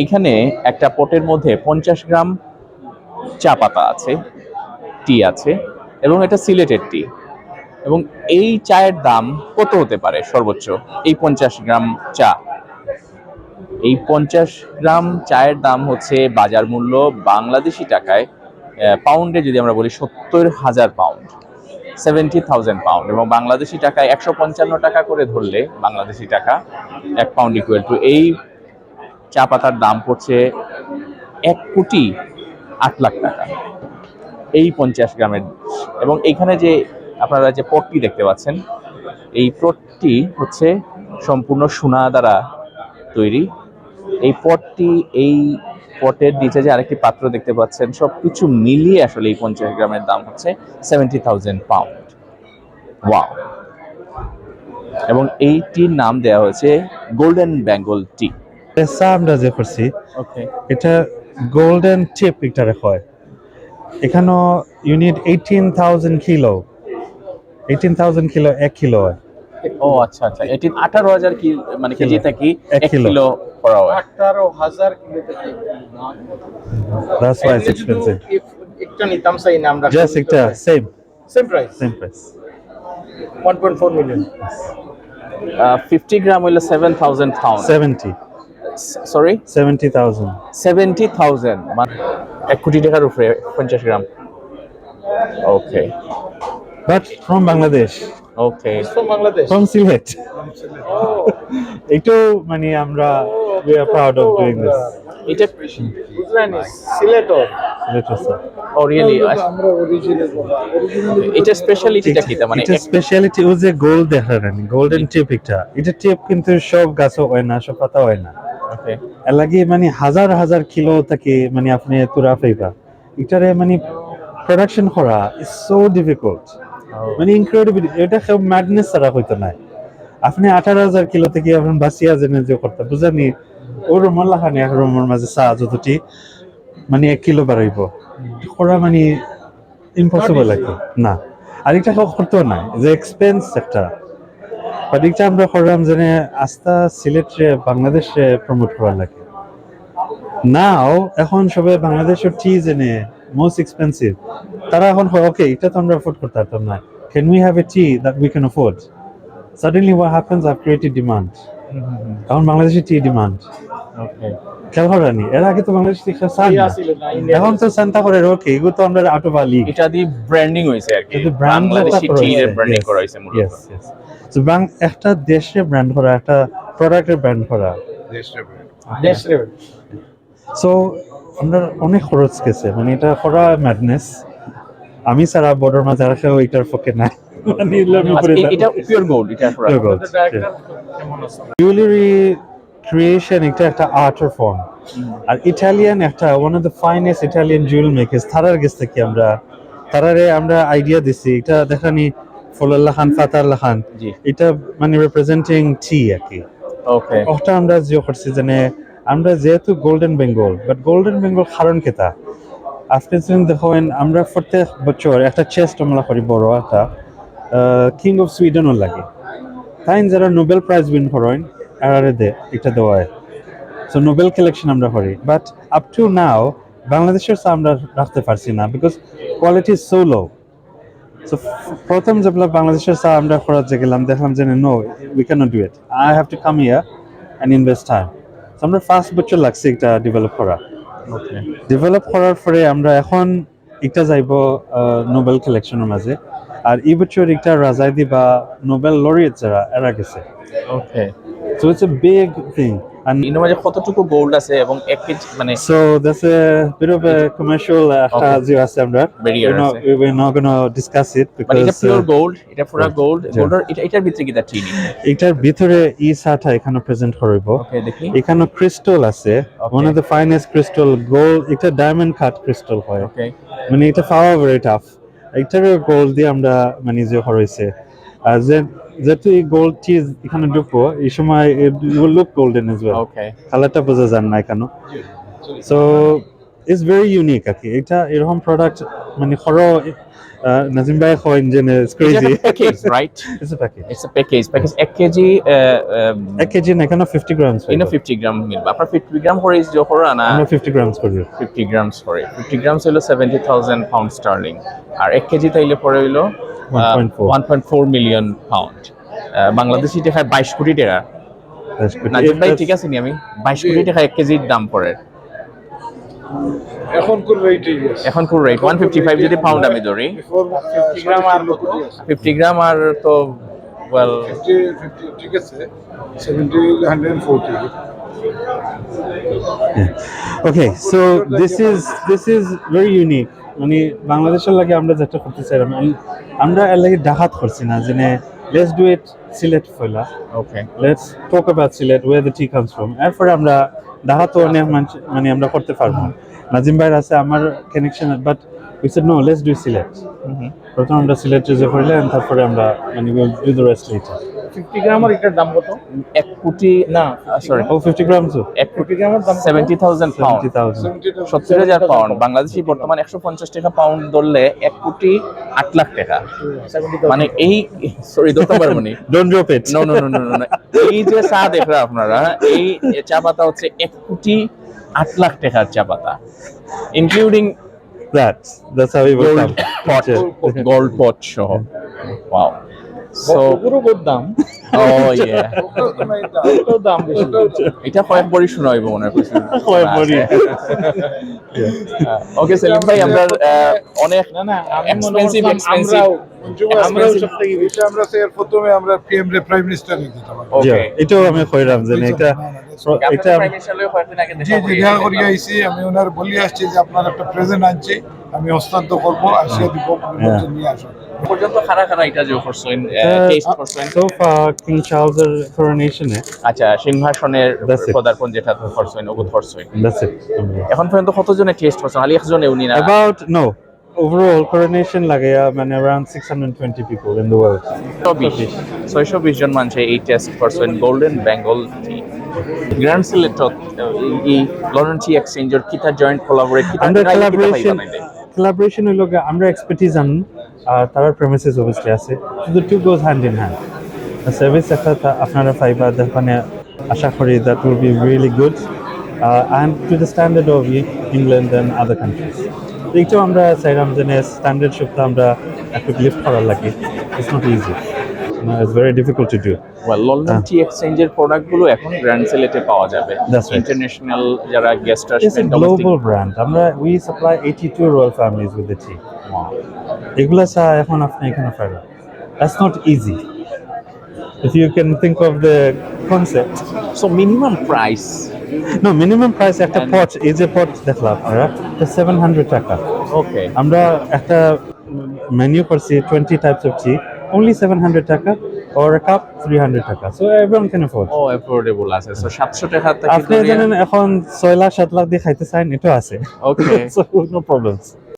এইখানে একটা পটের মধ্যে পঞ্চাশ গ্রাম চা পাতা আছে, টি আছে, এবং এটা সিলেটের টি। এবং এই চায়ের দাম কত হতে পারে সর্বোচ্চ? এই পঞ্চাশ গ্রাম চা। এই পঞ্চাশ গ্রাম চায়ের দাম হচ্ছে বাজার মূল্য বাংলাদেশি টাকায় পাউন্ডে যদি আমরা বলি সত্তর হাজার পাউন্ড সেভেন্টি থাউজেন্ড পাউন্ড এবং বাংলাদেশি টাকায় একশো পঞ্চান্ন টাকা করে ধরলে বাংলাদেশি টাকা, এক পাউন্ড ইকুয়াল টু এই চা পাতার দাম পড়ছে এক কোটি আট লাখ টাকা। এই পঞ্চাশ গ্রামের এবং এইখানে যে আপনারা যে পটটি দেখতে পাচ্ছেন, এই পটটি হচ্ছে সম্পূর্ণ সোনা দ্বারা তৈরি। এই পটটি, এই পটের নিচে যে আরেকটি পাত্র দেখতে পাচ্ছেন সব কিছু মিলিয়ে আসলে এই পঞ্চাশ গ্রামের দাম হচ্ছে সেভেন্টি থাউজেন্ড পাউন্ড ওয়াও এবং এই টির নাম দেওয়া হয়েছে গোল্ডেন বেঙ্গল টি চা আমরা যে করছি এটা গোল্ডেন চিপ এটারে হয়। এখানেও unit eighteen thousand kilo eighteen thousand kilo এক কিলো হয়। ও আচ্ছা আচ্ছা। এটি আঠারো হাজার কি মানে কেজি। থেকে এক কিলো। করা হয়? আঠারো হাজার কিলো থেকে দ্যাটস ওয়াই ইটস এক্সপেন্সিভ একটা নিতাম চাই না আমরা জাস্ট একটা same same price same price one point four million fifty gram হইল seven thousand pound seventy sorry seventy thousand seventy thousand মানে এক কোটি টাকার উপরে পঞ্চাশ gram. Okay but from Bangladesh okay from Bangladesh from Sylhet একটু মানে আমরা we are proud of doing this এটা বুঝলেন সিলেটর এটা স্পেশালিটিটা কি মানে এটা স্পেশালিটি ও যে গোল্ড দেখা গোল্ডেন টিপ এটা। এটা টিপ কিন্তু সব গাছও হয় না সব পাতা হয় না। ওকে এর লাগি মানে হাজার হাজার কিলো থেকে মানে আপনি তুরা পাইবা এটারে মানে প্রোডাকশন করা ইজ সো ডিফিকাল্ট মানে ইনক্রেডিবল এটা সব ম্যাডনেস ছাড়া হইতো না আপনি আঠারো হাজার কিলো থেকে আপনি বাসিয়া জেনে যে করতে বুঝানি ওর রুমর লাখানি এক রুমের মাঝে চা যতটি মানে এক কিলো বাড়াইব। করা মানে ইম্পসিবল লাগে। না। আর এটা কেউ করতেও নাই। যে এক্সপেন্স একটা। আমরা করলাম যে আস্থা সিলেট বাংলাদেশে প্রমোট করার লাগে। নাও এখন সবাই বাংলাদেশের টি জেনে মোস্ট এক্সপেন্সিভ তারা এখন ওকে এটা তো আমরা অ্যাফোর্ড করতে পারতাম না। Can we have a tea that we can afford suddenly what happens I creative demand এখন বাংলাদেশে টি ডিমান্ড ওকে এর আগে তো বাংলাদেশ টি চান এখন তো চিন্তা করে ওকে এগুলো তো আমরা আউট অফ এটা দিয়ে ব্র্যান্ডিং হয়েছে আর কি। বাংলাদেশি টি ব্র্যান্ডিং করা হয়েছে মূলত। ইয়েস ইয়েস তো বাং একটা দেশে ব্র্যান্ড করা একটা প্রোডাক্টের ব্র্যান্ড করা। দেশ লেভেল সো আমরা অনেক খরচ গেছে। মানে এটা করা ম্যাডনেস আমি ছাড়া বর্ডার মাঝে আর কেউ এটার পক্ষে নাই। মানে এগুলোর আচ্ছা, এটা পিওর গোল্ড এটা পুরা আছে জুয়েলারি ক্রিয়েশন এটা একটা আর্টের ফর্ম আর ইটালিয়ান একটা one of the finest Italian jewel makers তারার কাছ থেকে আমরা তারারে আমরা আইডিয়া দিছি এটা দেখানি ফলাল্লাহ খান ফাতাল্লাহ খান জি। এটা মানে রিপ্রেজেন্টিং টি আর কি। ওকে ওটা আমরা যে করছি যে আমরা যেহেতু golden Bengal but golden Bengal কারণ কেতা আপনি যদি দেখেন আমরা প্রত্যেক বছর একটা চেস্ট আমরা করি বড় একটা কিং অফ সুইডেনও লাগে। তাই যারা নোবেল প্রাইজ উইন করেন এরারে দে এটা দেওয়া হয় সো নোবেল কালেকশন আমরা করি। বাট আপ টু নাও বাংলাদেশের চা আমরা রাখতে পারছি না because quality is so low so প্রথম যেগুলো বাংলাদেশের চা আমরা করাতে গেলাম দেখলাম যে no we can do it I have to come year and invest time so আমরা ফার্স্ট বছর লাগছে এটা ডেভেলপ করা। ওকে ডেভেলপ করার পরে আমরা এখন একটা যাইব নোবেল কালেকশনের মাঝে। আর এই বছর একটা রাজাইদি বা নোবেল লরিয়েট যারা এরা গেছে। Okay so it's a big thing And ইনো মাঝে কতটুকু গোল্ড আছে এবং এক কেজি মানে so that's a bit of a commercial uh, Okay. okay. আছে আমরা. We're not, আছে। we're not gonna discuss it মানে এটা because পিওর uh, গোল্ড এটা পুরো Yeah. গোল্ডের এটা এটার ভিতরে কি চিনি এটার ভিতরে ই সাটা এখানে প্রেজেন্ট করব। ওকে দেখি। এখানে ক্রিস্টাল আছে. One of the finest crystal gold এটা ডায়মন্ড কাট ক্রিস্টাল হয়। ওকে মানে এটা পাওয়া ভেরি টাফ এটার গোল্ড দিয়ে আমরা মানে যে হয়েছে আর যে যেহেতু এই গোল্ড চিজ এখানে ঢুকবো এই সময় লুক গোল্ডেন এজ ওয়েল কালারটা বোঝা যান না কেন। সো ইটস ভেরি ইউনিক আর কি। এটা এরকম প্রোডাক্ট মানে খর নাজিম ভাই কইন যে crazy package right it's a package it's a package package এক কেজি এক কেজি না কেন 50 গ্রামস ইনো ফিফটি গ্রাম মিলবে। আপনার ফিফটি গ্রাম করে আনা আমরা 50 গ্রামস করি ফিফটি গ্রামস করে। ফিফটি গ্রামস হইল সেভেন্টি থাউজেন্ড পাউন্ড স্টার্লিং আর এক কেজি তাইলে পরে হইল 1.4 one point four million pound Bangladeshi টাকায় বাইশ কোটি টাকা নাজিম ভাই ঠিক আছে নি আমি? বাইশ কোটি টাকা এক কেজির দাম পড়ে। এখন কোন রেটে এখন কোন রেট ওয়ান ফিফটি ফাইভ যদি পাউন্ড আমি ধরি। ফিফটি গ্রাম আর কত ফিফটি গ্রাম আর তো ওয়েল ফিফটি ফিফটি ঠিক আছে seventy hundred forty okay so this is this is very unique মানে বাংলাদেশের লাগে আমরা যেটা করতে চাইলাম আমরা এর লাগে ডাহাত করছি না যে let's do it Sylhet ফয়লা। Okay let's talk about Sylhet way the tea comes from এরপরে আমরা ডাহাত অনেক মানে আমরা করতে পারব নাজিম ভাইয়ের আছে আমার connection but we said no let's do Sylhet. প্রথম আমরা সিলেট যে করলে তারপরে আমরা মানে will do the rest later fifty gram আর এটার দাম কত? এক কোটি না সরি ও 50 গ্রামস এক কোটি গ্রামের দাম সেভেন্টি থাউজেন্ড পাউন্ড 70000 সত্তর হাজার পাউন্ড বাংলাদেশি বর্তমান একশো পঞ্চাশ টাকা পাউন্ড ধরলে এক কোটি আট লাখ টাকা। মানে এই সরি ধরতে পারব নি। Don't drop it no no no no no এই যে চা দেখরা আপনারা এই চা পাতা হচ্ছে এক কোটি আট লাখ টাকার চা পাতা। Including that's how we will gold pot gold pot সহ। ওয়াও সো পুরো দাম। ও দাম বেশি এটা কয়েক বড়ি শোনা মনে করছি। কয়েক বড়ি। ওকে সেলিম ভাই আমরা অনেক না না মনে বেশি। স্যার প্রথমে আমরা পিএম রে প্রাইম মিনিস্টার ওকে এটাও আমি কইরাম এটা এটা জি জি দেখা করি আইছি আমি ওনার বলি আসছি যে আপনার একটা প্রেজেন্ট আনছি। আমি হস্তান্তর করব আসিয়া দিব আপনি। নিয়ে আসুন পর্যন্ত খারা খারা এটা যে করছেন টেস্ট করছেন so far King এর coronation আচ্ছা সিংহাসনের পদার্পণ যেটা করছেন ওগুলো করছেন এখন পর্যন্ত কতজনে টেস্ট করছেন খালি একজনে উনি না about no overall coronation লাগাইয়া মানে around 620 people in the world ছয়শো বিশ। জন মানুষে এই টেস্ট করছেন গোল্ডেন বেঙ্গল গ্র্যান্ড এই এক্সচেঞ্জের কিতা জয়েন্ট কোলাবোরেট কিতা আমরা collaboration হইল আমরা এক্সপার্টিস আন, আর তার প্রেমিসেস অবভিয়াসলি আছে। কিন্তু to goes hand in hand service একটা আপনারা পাইবা দেখানে আশা করি that will be really good and to the standard of England and other countries এইটাও আমরা চাইলাম যে স্ট্যান্ডার্ড শিপটা আমরা একটু লিফট করার লাগে। It's not easy it's very difficult to do Well, London tea এক্সচেঞ্জের প্রোডাক্টগুলো এখন গ্র্যান্ড সিলেটে পাওয়া যাবে. ইন্টারন্যাশনাল যারা গেস্ট আসবেন global brand. আমরা we supply 82 royal families with the tea. এগুলা এখন আপনি এখানে পাবেন That's not easy. If you can think of the concept. So minimum price No, minimum price একটা pot এই যে pot দেখলাম আপনারা এটা 700 টাকা ওকে আমরা একটা মেনু করছি 20 types of tea only 700 টাকা or a cup 300 টাকা। So everyone can afford ও অ্যাফোর্ডেবল আছে। সো 700 টাকা থেকে আপনি জানেন এখন 6 লাখ 7 লাখ দিয়ে খাইতে চান এটা আছে। ওকে so no problems